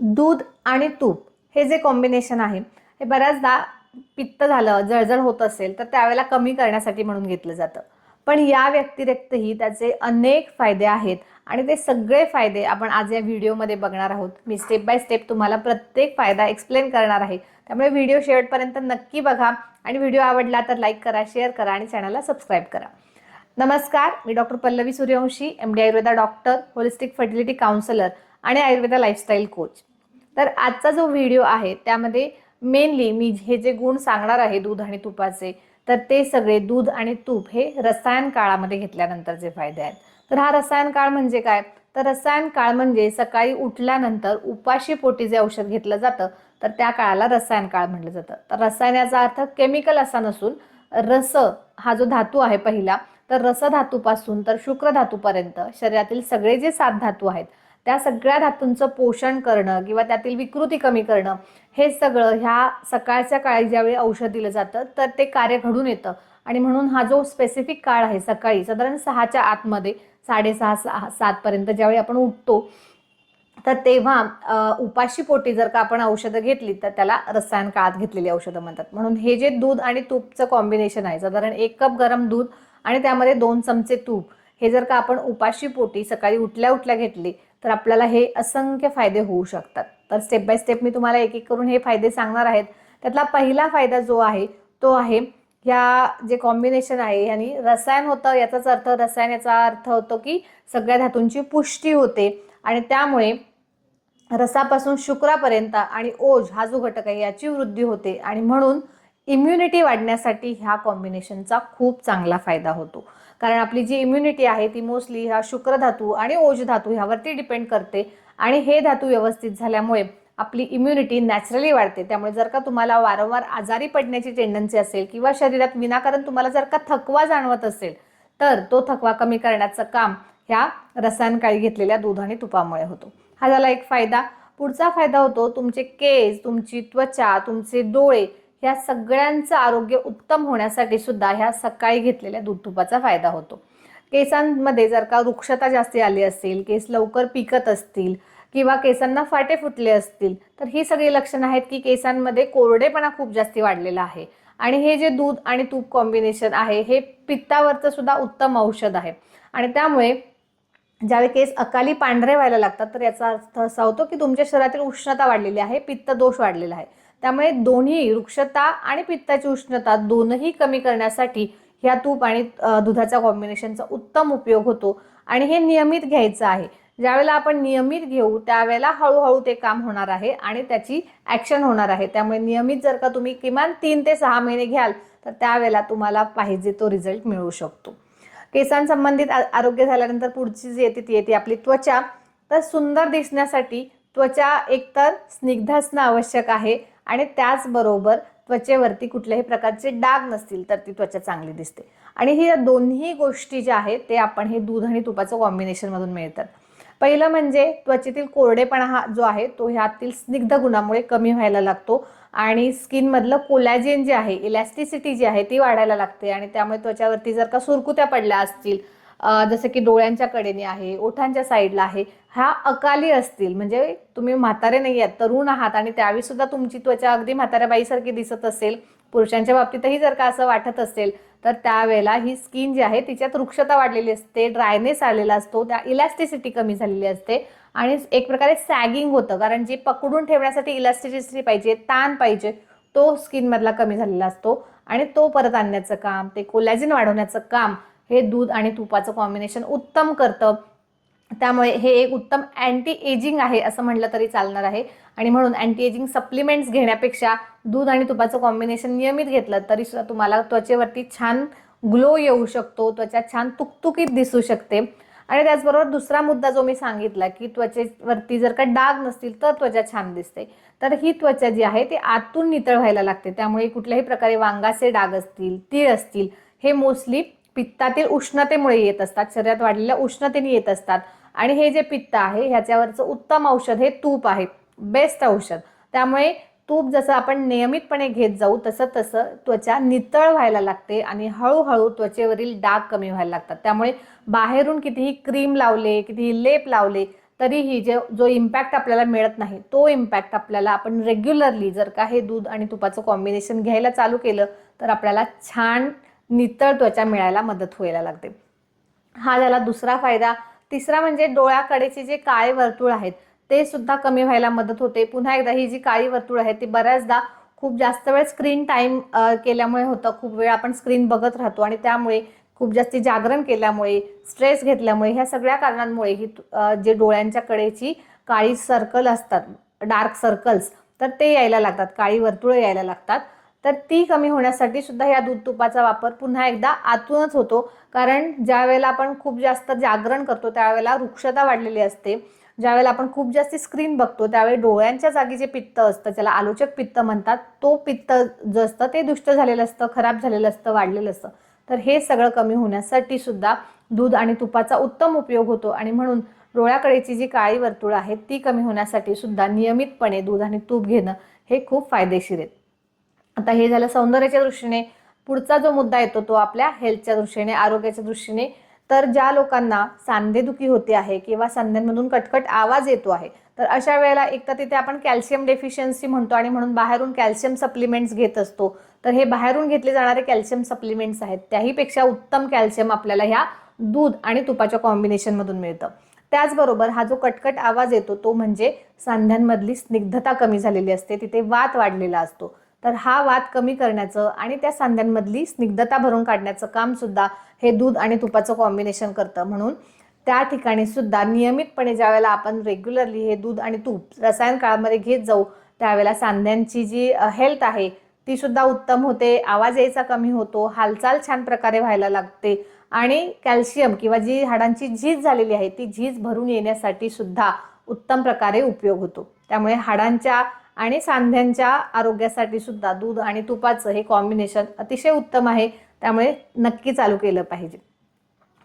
दूध आणि तूप हे जे कॉम्बिनेशन आहे हे बऱ्याचदा पित्त झालं जळजळ होत असेल तर त्यावेळेला कमी करण्यासाठी म्हणून घेतलं जातं. पण या व्यतिरिक्तही त्याचे अनेक फायदे आहेत आणि ते सगळे फायदे आपण आज या व्हिडिओमध्ये बघणार आहोत. मी स्टेप बाय स्टेप तुम्हाला प्रत्येक फायदा एक्सप्लेन करणार आहे. त्यामुळे व्हिडिओ शेवटपर्यंत नक्की बघा आणि व्हिडिओ आवडला तर लाईक करा शेअर करा आणि चॅनलला सबस्क्राईब करा. नमस्कार मी doctor Pallavi Suryavanshi M D Ayurveda doctor holistic fertility counsellor आणि आयुर्वेदा लाईफस्टाईल कोच तर आजचा जो व्हिडिओ आहे त्यामध्ये मेनली मी हे जे गुण सांगणार आहे दूध आणि तुपाचे तर ते सगळे दूध आणि तूप हे रसायन काळामध्ये घेतल्यानंतरचे फायदे आहेत. तर हा रसायन काळ म्हणजे काय? तर रसायन काळ म्हणजे सकाळी उठल्यानंतर उपाशी पोटी जे औषध घेतलं जातं तर त्या काळाला रसायन काळ म्हटलं जातं. तर रसायनाचा अर्थ केमिकल असा नसून रस हा जो धातू आहे पहिला तर रस धातूपासून तर शुक्र धातूपर्यंत शरीरातील सगळे जे सात धातू आहेत त्या सगळ्या धातूंचं पोषण करणं किंवा त्यातील विकृती कमी करणं हे सगळं ह्या सकाळच्या काळी ज्यावेळी औषध दिलं जातं तर ते कार्य घडून येतं. आणि म्हणून हा जो स्पेसिफिक काळ आहे सकाळी साधारण सहाच्या आतमध्ये साडेसहा सहा सातपर्यंत ज्यावेळी आपण उठतो तर तेव्हा उपाशी पोटी जर का आपण औषधं घेतली तर त्याला रसायन काळात घेतलेली औषधं म्हणतात. म्हणून हे जे दूध आणि तूपचं कॉम्बिनेशन आहे साधारण एक कप गरम दूध आणि त्यामध्ये दोन चमचे तूप हे जर का आपण उपाशी पोटी सकाळी उठल्या उठल्या घेतले तर आपल्याला हे असंख्य फायदे होऊ शकतात. तर स्टेप बाय स्टेप मी तुम्हाला एक एक करून हे फायदे सांगणार आहेत. त्यातला पहिला फायदा जो आहे तो आहे ह्या जे कॉम्बिनेशन आहे यांनी रसायन होतं याचाच अर्थ रसायन याचा अर्थ होतो की सगळ्या धातूंची पुष्टी होते. आणि त्यामुळे रसापासून शुक्रापर्यंत आणि ओज हा जो घटक आहे याची वृद्धी होते. आणि म्हणून इम्युनिटी वाढण्यासाठी ह्या कॉम्बिनेशनचा खूप चांगला फायदा होतो. कारण आपली जी इम्युनिटी आहे ती मोस्टली ह्या शुक्र धातू आणि ओज धातू ह्यावरती डिपेंड करते. आणि हे धातू व्यवस्थित झाल्यामुळे आपली इम्युनिटी नॅचरली वाढते. त्यामुळे जर का तुम्हाला वारंवार आजारी पडण्याची टेंडन्सी असेल किंवा शरीरात विनाकारण तुम्हाला जर का थकवा जाणवत असेल तर तो थकवा कमी करण्याचं काम ह्या रसायनकाळी घेतलेल्या दूध आणि तुपामुळे होतो. हा झाला एक फायदा. पुढचा फायदा होतो तुमचे केस तुमची त्वचा तुमचे डोळे ह्या सगळ्यांचं आरोग्य उत्तम होण्यासाठी सुद्धा ह्या सकाळी घेतलेल्या दूध तुपाचा फायदा होतो. केसांमध्ये जर का वृक्षता जास्ती आली असेल केस लवकर पिकत असतील किंवा केसांना फाटे फुटले असतील तर ही सगळी लक्षणं आहेत की केसांमध्ये कोरडेपणा खूप जास्ती वाढलेला आहे. आणि हे जे दूध आणि तूप कॉम्बिनेशन आहे हे पित्तावरचं सुद्धा उत्तम औषध आहे. आणि त्यामुळे ज्यावेळी केस अकाली पांढरे व्हायला लागतात तर याचा अर्थ असा होतो की तुमच्या शरीरातील उष्णता वाढलेली आहे पित्त दोष वाढलेला आहे. त्यामुळे दोन्ही वृक्षता आणि पित्ताची उष्णता दोनही कमी करण्यासाठी ह्या तूप आणि दुधाचा दुधाच्या कॉम्बिनेशनचा उत्तम उपयोग होतो. आणि हे नियमित घ्यायचं आहे. ज्यावेळेला आपण नियमित घेऊ त्यावेळेला हळूहळू ते काम होणार आहे आणि त्याची ॲक्शन होणार आहे. त्यामुळे नियमित जर का तुम्ही किमान तीन ते सहा महिने घ्याल तर त्यावेळेला तुम्हाला पाहिजे तो रिझल्ट मिळू शकतो. केसांसंबंधित आरोग्य झाल्यानंतर पुढची जी येते ती येते आपली त्वचा. तर सुंदर दिसण्यासाठी त्वचा एकतर स्निग्ध असणं आवश्यक आहे आणि त्याचबरोबर त्वचेवरती कुठल्याही प्रकारचे डाग नसतील तर ती त्वचा चांगली दिसते. आणि ही दोन्ही गोष्टी ज्या आहेत ते आपण हे दूध आणि तुपाचं कॉम्बिनेशनमधून मिळतात. पहिलं म्हणजे त्वचेतील कोरडेपणा हा जो आहे तो ह्यातील स्निग्ध गुणामुळे कमी व्हायला लागतो आणि स्किनमधलं कोलॅजिन जे आहे इलॅस्टिसिटी जी आहे ती वाढायला लागते आणि त्यामुळे त्वचावरती जर का सुरकुत्या पडल्या असतील जसं की डोळ्यांच्या कडेने आहे ओठांच्या साईडला आहे ह्या अकाली असतील म्हणजे तुम्ही म्हातारे नाही आहात तरुण आहात आणि त्यावेळी सुद्धा तुमची त्वचा अगदी म्हाताऱ्या बाईसारखी दिसत असेल पुरुषांच्या बाबतीतही जर का असं वाटत असेल तर त्यावेळेला ही स्किन जी आहे तिच्यात वृक्षता वाढलेली असते ड्रायनेस आलेला असतो त्या इलॅस्टिसिटी कमी झालेली असते आणि एक प्रकारे सॅगिंग होतं कारण जे पकडून ठेवण्यासाठी इलॅस्टिसिटी पाहिजे ताण पाहिजे तो स्किनमधला कमी झालेला असतो आणि तो परत आणण्याचं काम ते कोलॅजिन वाढवण्याचं काम हे दूध आणि तुपाचं कॉम्बिनेशन उत्तम करतं. त्यामुळे हे एक उत्तम अँटी एजिंग आहे असं म्हटलं तरी चालणार आहे. आणि म्हणून अँटी एजिंग सप्लिमेंट्स घेण्यापेक्षा दूध आणि तुपाचं कॉम्बिनेशन नियमित घेतलं तरी सुद्धा तुम्हाला त्वचेवरती छान ग्लो येऊ शकतो. त्वचा छान तुकतुकीत दिसू शकते. आणि त्याचबरोबर दुसरा मुद्दा जो मी सांगितला की त्वचेवरती जर का डाग नसतील तर त्वचा छान दिसते. तर ही त्वचा जी आहे ती आतून नितळ व्हायला लागते. त्यामुळे कुठल्याही प्रकारे वांगाचे डाग असतील तीळ असतील हे मोस्टली पित्तातील उष्णतेमुळे येत असतात. शरीरात वाढलेल्या उष्णतेने येत असतात. आणि हे जे पित्त आहे ह्याच्यावरचं उत्तम औषध हे तूप आहे. बेस्ट औषध. त्यामुळे तूप जसं आपण नियमितपणे घेत जाऊ तसं तसं त्वचा नितळ व्हायला लागते आणि हळूहळू त्वचेवरील डाग कमी व्हायला लागतात. त्यामुळे बाहेरून कितीही क्रीम लावले कितीही लेप लावले तरीही जे जो इम्पॅक्ट आपल्याला मिळत नाही तो इम्पॅक्ट आपल्याला आपण रेग्युलरली जर का हे दूध आणि तुपाचं कॉम्बिनेशन घ्यायला चालू केलं तर आपल्याला छान नितळ त्वचा मिळायला मदत व्हायला लागते. हा झाला दुसरा फायदा. तिसरा म्हणजे डोळ्याकडेचे जे काळे वर्तुळ आहेत ते सुद्धा कमी व्हायला मदत होते. पुन्हा एकदा ही जी काळी वर्तुळ आहे ती बऱ्याचदा खूप जास्त वेळ स्क्रीन टाईम केल्यामुळे होतं. खूप वेळ आपण स्क्रीन बघत राहतो आणि त्यामुळे खूप जास्ती जागरण केल्यामुळे स्ट्रेस घेतल्यामुळे ह्या सगळ्या कारणांमुळे ही जे डोळ्यांच्या कडेची काळी सर्कल असतात डार्क सर्कल्स तर ते यायला लागतात. काळी वर्तुळं यायला लागतात. तर ती कमी होण्यासाठी सुद्धा या दूध तुपाचा वापर पुन्हा एकदा आतूनच होतो. कारण ज्यावेळेला आपण खूप जास्त जागरण करतो त्यावेळेला वृक्षता वाढलेली असते. ज्यावेळेला आपण खूप जास्त स्क्रीन बघतो त्यावेळी डोळ्यांच्या जागी जे पित्त असतं ज्याला आलोचक पित्त म्हणतात तो पित्त जे असतं ते दुष्ट झालेलं असतं खराब झालेलं असतं वाढलेलं असतं. तर हे सगळं कमी होण्यासाठी सुद्धा दूध आणि तुपाचा उत्तम उपयोग होतो. आणि म्हणून डोळ्याकडेची जी काळी वर्तुळ आहे ती कमी होण्यासाठी सुद्धा नियमितपणे दूध आणि तूप घेणं हे खूप फायदेशीर आहे. आता हे झालं सौंदर्याच्या दृष्टीने. पुढचा जो मुद्दा येतो तो आपल्या हेल्थच्या दृष्टीने आरोग्याच्या दृष्टीने. तर ज्या लोकांना सांधेदुखी होते आहे किंवा सांध्यांमधून कटकट आवाज येतो आहे तर अशा वेळेला एक तर तिथे आपण कॅल्शियम डेफिशियन्सी म्हणतो आणि म्हणून बाहेरून कॅल्शियम सप्लिमेंट्स घेत असतो. तर हे बाहेरून घेतले जाणारे कॅल्शियम सप्लिमेंट्स आहेत त्याहीपेक्षा उत्तम कॅल्शियम आपल्याला ह्या दूध आणि तुपाच्या कॉम्बिनेशनमधून मिळतं. त्याचबरोबर हा जो कटकट आवाज येतो तो म्हणजे सांध्यांमधली स्निग्धता कमी झालेली असते तिथे वात वाढलेला असतो. तर हा वाद कमी करण्याचं आणि त्या सांध्यांमधली स्निग्धता भरून काढण्याचं काम सुद्धा हे दूध आणि तुपाचं कॉम्बिनेशन करतं. म्हणून त्या ठिकाणी सुद्धा नियमितपणे ज्यावेळेला आपण रेग्युलरली हे दूध आणि तूप रसायन काळामध्ये घेत जाऊ त्यावेळेला सांध्यांची जी हेल्थ आहे ती सुद्धा उत्तम होते आवाज यायचा कमी होतो हालचाल छान प्रकारे व्हायला लागते आणि कॅल्शियम किंवा जी हाडांची झीज झालेली आहे ती झीज भरून येण्यासाठी सुद्धा उत्तम प्रकारे उपयोग होतो. त्यामुळे हाडांच्या आणि सांध्यांच्या आरोग्यासाठी सुद्धा दूध आणि तुपाचं हे कॉम्बिनेशन अतिशय उत्तम आहे. त्यामुळे नक्की चालू केलं पाहिजे.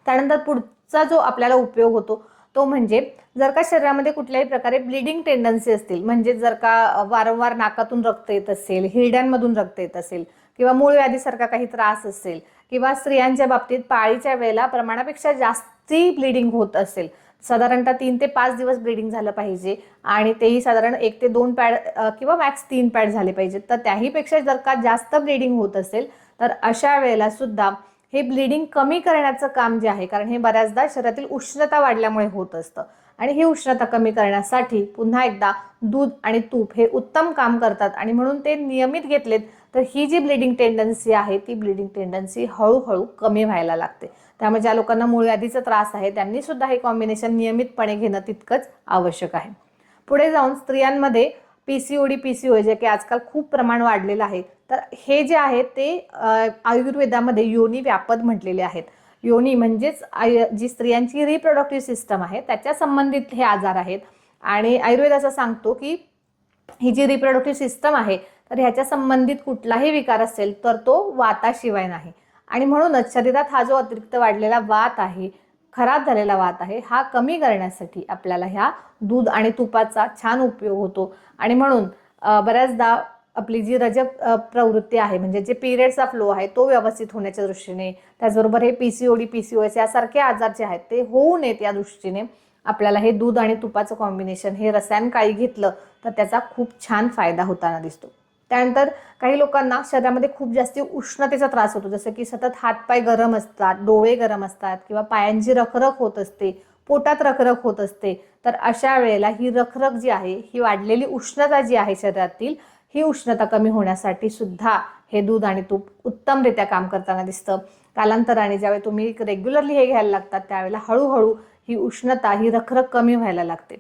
त्यानंतर पुढचा जो आपल्याला उपयोग होतो तो म्हणजे जर का शरीरामध्ये कुठल्याही प्रकारे ब्लिडिंग टेंडन्सी असतील म्हणजे जर का वारंवार नाकातून रक्त येत असेल हिरड्यांमधून रक्त येत असेल किंवा मूळ व्याधीसारखा काही त्रास असेल किंवा स्त्रियांच्या बाबतीत पाळीच्या वेळेला प्रमाणापेक्षा जास्ती ब्लिडिंग होत असेल साधारणतः तीन ते पाच दिवस ब्लिडिंग झालं पाहिजे आणि तेही साधारण एक ते दोन पॅड किंवा मॅक्स तीन पॅड झाले पाहिजेत. तर त्याहीपेक्षा जर का जास्त ब्लिडिंग होत असेल तर अशा वेळेला सुद्धा हे ब्लिडिंग कमी करण्याचं काम जे आहे कारण हे बऱ्याचदा शरीरातील उष्णता वाढल्यामुळे होत असतं. आणि ही उष्णता कमी करण्यासाठी पुन्हा एकदा दूध आणि तूप हे उत्तम काम करतात. आणि म्हणून ते नियमित घेतलेत तर ही जी ब्लिडिंग टेंडन्सी आहे ती ब्लिडिंग टेंडन्सी हळूहळू कमी व्हायला लागते. त्यामुळे ज्या लोकांना मूळ व्याधीचा त्रास आहे त्यांनी सुद्धा हे कॉम्बिनेशन नियमितपणे घेणं तितकंच आवश्यक आहे. पुढे जाऊन स्त्रियांमध्ये P C O D P C O जे की आजकाल खूप प्रमाण वाढलेलं आहे तर हे जे आहे ते आयुर्वेदामध्ये योनी व्यापद म्हटलेले आहेत. योनी म्हणजेच आय जी स्त्रियांची रिप्रोडक्टिव्ह सिस्टम आहे त्याच्या संबंधित हे आजार आहेत. आणि आयुर्वेद असं सांगतो की ही जी रिप्रोडक्टिव्ह सिस्टम आहे तर ह्याच्या संबंधित कुठलाही विकार असेल तर तो वाताशिवाय नाही. आणि म्हणूनच शरीरात हा जो अतिरिक्त वाढलेला वात आहे खराब झालेला वात आहे हा कमी करण्यासाठी आपल्याला ह्या दूध आणि तुपाचा छान उपयोग होतो. आणि म्हणून बऱ्याचदा आपली जी रजक प्रवृत्ती आहे म्हणजे जे पिरियडचा फ्लो आहे तो व्यवस्थित होण्याच्या दृष्टीने त्याचबरोबर हे P C O D P C O S यासारखे आजार जे आहेत ते होऊ नयेत या दृष्टीने आपल्याला हे दूध आणि तुपाचं कॉम्बिनेशन हे रसायन काळी घेतलं तर त्याचा खूप छान फायदा होताना दिसतो. त्यानंतर काही लोकांना शरीरामध्ये खूप जास्त उष्णतेचा त्रास होतो जसं की सतत हातपाय गरम असतात डोळे गरम असतात किंवा पायांची रखरख होत असते पोटात रखरख होत असते तर अशा वेळेला ही रखरख जी आहे ही वाढलेली उष्णता जी आहे शरीरातील ही उष्णता कमी होण्यासाठी सुद्धा हे दूध आणि तूप उत्तमरित्या काम करताना दिसतं. कालांतराने ज्यावेळी तुम्ही रेग्युलरली हे घ्यायला लागतात त्यावेळेला हळूहळू ही उष्णता ही रखरख कमी व्हायला लागते.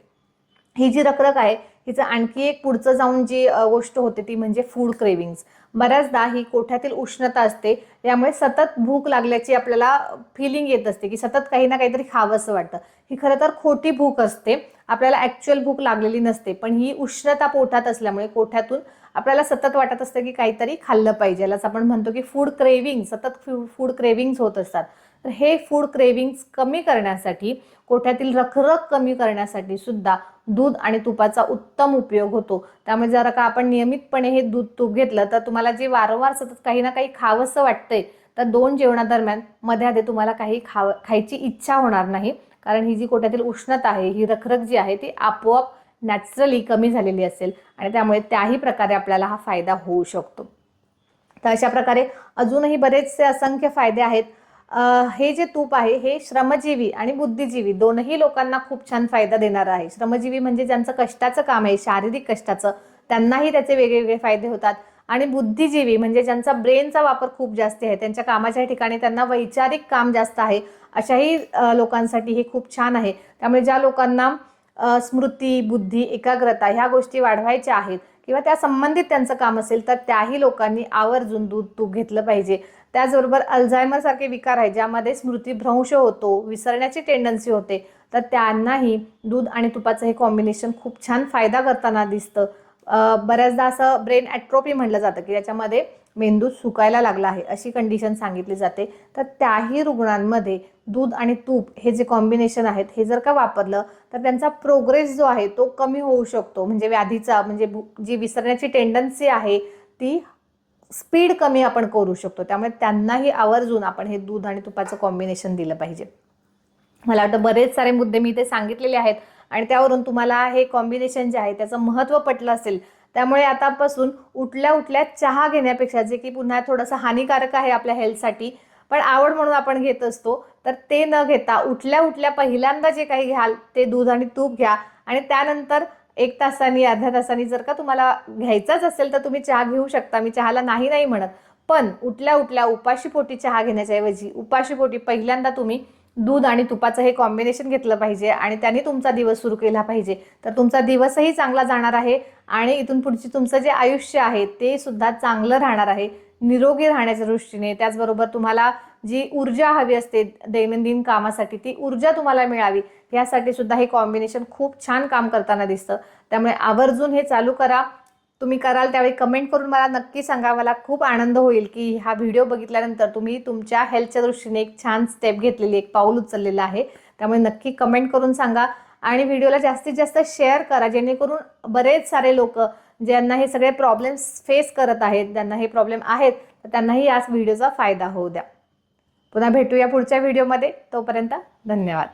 ही जी रखरख आहे हिचं आणखी एक पुढचं जाऊन जी गोष्ट होते ती म्हणजे फूड क्रेविंग्स बऱ्याचदा ही कोठ्यातील उष्णता असते यामुळे सतत भूक लागल्याची आपल्याला फिलिंग येत असते की सतत काही ना काहीतरी खावंसं वाटतं. ही खरं तर खोटी भूक असते आपल्याला ॲक्च्युअल भूक लागलेली नसते पण ही उष्णता पोटात असल्यामुळे कोठ्यातून आपल्याला सतत वाटत असतं की काहीतरी खाल्लं पाहिजे. यालाच आपण म्हणतो की फूड क्रेविंग सतत फूड क्रेविंग्स होत असतात. तर हे फूड क्रेविंग्स कमी करण्यासाठी कोठ्यातील रखरख कमी करण्यासाठी सुद्धा दूध आणि तुपाचा उत्तम उपयोग होतो. त्यामुळे जर का आपण नियमितपणे हे दूध तूप घेतलं तर तुम्हाला जे वारंवार सतत काही ना काही खावंसं वाटतंय तर दोन जेवणादरम्यानमध्ये आधी तुम्हाला काही खाव खायची इच्छा होणार नाही. कारण ही जी कोट्यातील उष्णता आहे ही रखरख जी आहे ती आपोआप नॅचरली कमी झालेली असेल आणि त्यामुळे त्याही प्रकारे आपल्याला हा फायदा होऊ शकतो. तर अशा प्रकारे अजूनही बरेचसे असंख्य फायदे आहेत. हे जे तूप आहे हे श्रमजीवी आणि बुद्धिजीवी दोनही लोकांना खूप छान फायदा देणारं आहे. श्रमजीवी म्हणजे ज्यांचं कष्टाचं काम आहे शारीरिक कष्टाचं त्यांनाही त्याचे वेगवेगळे फायदे होतात. आणि बुद्धिजीवी म्हणजे ज्यांचा ब्रेनचा वापर खूप जास्त आहे त्यांच्या कामाच्या ठिकाणी त्यांना वैचारिक काम जास्त आहे अशाही लोकांसाठी हे खूप छान आहे. त्यामुळे ज्या लोकांना स्मृती बुद्धी एकाग्रता ह्या गोष्टी वाढवायच्या आहेत किंवा त्या संबंधित त्यांचं काम असेल तर त्याही लोकांनी आवर्जून दूध तूप घेतलं पाहिजे. त्याचबरोबर अल्झायमरसारखे विकार आहे ज्यामध्ये स्मृतीभ्रंश होतो विसरण्याची टेंडन्सी होते. तर त्यांनाही दूध आणि तुपाचं हे कॉम्बिनेशन खूप छान फायदा करताना दिसतं. बऱ्याचदा असं ब्रेन ॲट्रोपी म्हटलं जातं की त्याच्यामध्ये मेंदू सुकायला लागला आहे अशी कंडिशन सांगितली जाते. तर त्याही रुग्णांमध्ये दूध आणि तूप हे जे कॉम्बिनेशन आहेत हे जर का वापरलं तर त्यांचा प्रोग्रेस जो आहे तो कमी होऊ शकतो. म्हणजे व्याधीचा म्हणजे जी विसरण्याची टेंडन्सी आहे ती स्पीड कमी आपण करू शकतो. त्यामुळे त्यांनाही आवर्जून आपण हे दूध आणि तुपाचं कॉम्बिनेशन दिलं पाहिजे. मला वाटतं बरेच सारे मुद्दे मी ते सांगितलेले आहेत आणि त्यावरून तुम्हाला हे कॉम्बिनेशन जे आहे त्याचं महत्त्व पटलं असेल. त्यामुळे आतापासून उठल्या उठल्या चहा घेण्यापेक्षा जे की पुन्हा थोडंसं हानिकारक आहे आपल्या हेल्थसाठी पण आवड म्हणून आपण घेत असतो तर ते न घेता उठल्या उठल्या पहिल्यांदा जे काही घ्याल ते दूध आणि तूप घ्या आणि त्यानंतर एक तासाने अर्ध्या तासाने जर का तुम्हाला घ्यायचाच असेल तर तुम्ही चहा घेऊ शकता. मी चहाला नाही नाही म्हणत. पण उठल्या उठल्या उपाशीपोटी चहा घेण्याच्या ऐवजी उपाशीपोटी पहिल्यांदा तुम्ही दूध आणि तुपाचं हे कॉम्बिनेशन घेतलं पाहिजे आणि त्याने तुमचा दिवस सुरू केला पाहिजे. तर तुमचा दिवसही चांगला जाणार आहे आणि इथून पुढची तुमचं जे आयुष्य आहे ते सुद्धा चांगलं राहणार आहे. निरोगी राहण्याच्या दृष्टीने त्याचबरोबर तुम्हाला जी ऊर्जा हवी असते दैनंदिन कामासाठी ती ऊर्जा तुम्हाला मिळावी. यासाठी सुद्धा हे कॉम्बिनेशन खूप छान काम करताना दिसतं. त्यामुळे आवर्जून हे चालू करा. तुम्ही कराल त्यावेळी कमेंट करून मला नक्की सांगा. मला खूप आनंद होईल की हा व्हिडिओ बघितल्यानंतर तुम्ही तुमच्या हेल्थच्या दृष्टीने एक छान स्टेप घेतलेली एक पाऊल उचललेलं आहे. त्यामुळे नक्की कमेंट करून सांगा. आणि व्हिडिओला जास्तीत जास्त शेअर करा. जेणेकरून बरेच सारे लोक ज्यांना हे सगळे प्रॉब्लेम्स फेस करत आहेत ज्यांना हे प्रॉब्लेम आहेत तर त्यांनाही याच व्हिडिओचा फायदा होऊ द्या. पुन्हा भेटूया पुढच्या व्हिडिओमध्ये तोपर्यंत धन्यवाद.